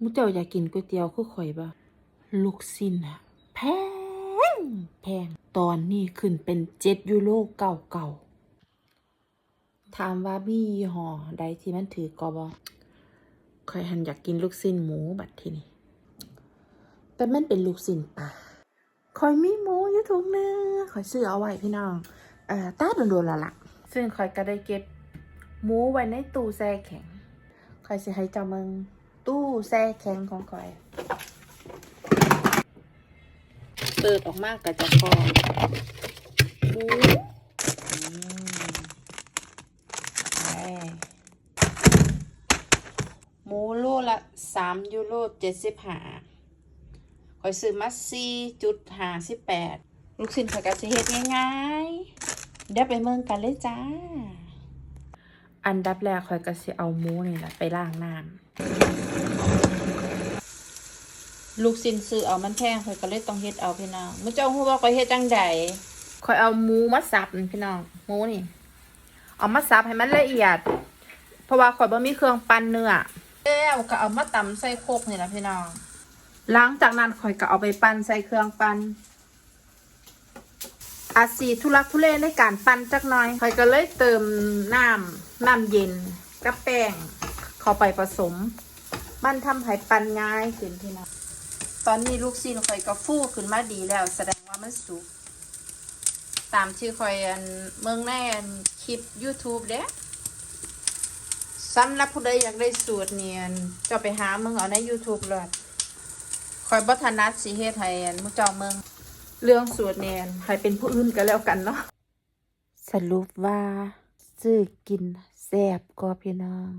มุเจ้าอยากกินก๋วยเตี๋ยวคือข่อยบ่ลูกสิ้นอะแพงแพงตอนนี้ขึ้นเป็นเจ็ดยูโรเก่าเก่าๆถามว่ามียี่ห้อใดที่มันถือกอบอข่อยหันอยากกินลูกสิ้นหมูบัดทีนี้แต่มันเป็นลูกสิ้นปลาข่อยมีหมูอยู่ถุงนึงข่อยซื้อเอาไว้พี่น้องเอ่อตาโดนๆละล่ะซึ่งข่อยก็ได้เก็บหมูไว้ในตู้แช่แข็งข่อยสิให้เจ้ามึง ตู้แช่แข็งของข่อย เปิดออกมากก็จะพอหมูหมูโลละสามยูโรเจ็ดสิบห้าข่อยซื้อมาสี่จุดห้าสิบแปดลูกชิ้นข่อยก็สิเฮ็ดง่ายๆ เดี๋ยวไปเมืองกันเลยจ้า อันดับแรกข่อยก็สิเอาหมูนี่แหละไปล้างน้ำลูกสินซื้อเอามันแพงข่อยก็เลยต้องเฮ็ดเอาพี่น้องมื้อเจ้าฮู้ว่าข่อยเฮ็ดจังใดข่อยเอาหมูมาสับนี่พี่น้องหมูนี่ เอามาสับให้มันละเอียด เพราะว่าข่อยบ่มีเครื่องปั่นเนื้อแล้วก็เอามาตำใส่โครกนี่ล่ะพี่น้องหลังจากนั้นข่อยก็เอาไปปั่นใส่เครื่องปั่น อาจสีทุลักทุเลในการปั่นจักหน่อยข่อยก็เลยเติมน้ำน้ำเย็นกับแป้งเข้าไปผสม มันทำให้ปั่นง่ายขึ้นพี่น้องตอนนี้ลูกซีนข่อยก็ฟูขึ้นมาดีแล้ว แสดงว่ามันสุก ตามที่ข่อยอันเมืองในอันคลิป YouTube เด้สำหรับผู้ใดอยากได้สูตรเนียนจะไปหาเมืองเอาใน YouTube เลยข่อยบ่ถนัดสิเฮ็ดให้อันมุจ้าเมือง เรื่องสูตรเนี่ยอันใครเป็นผู้อื่นก็แล้วกันเนาะสรุปว่าซื้อกินแซ่บก็พี่น้อง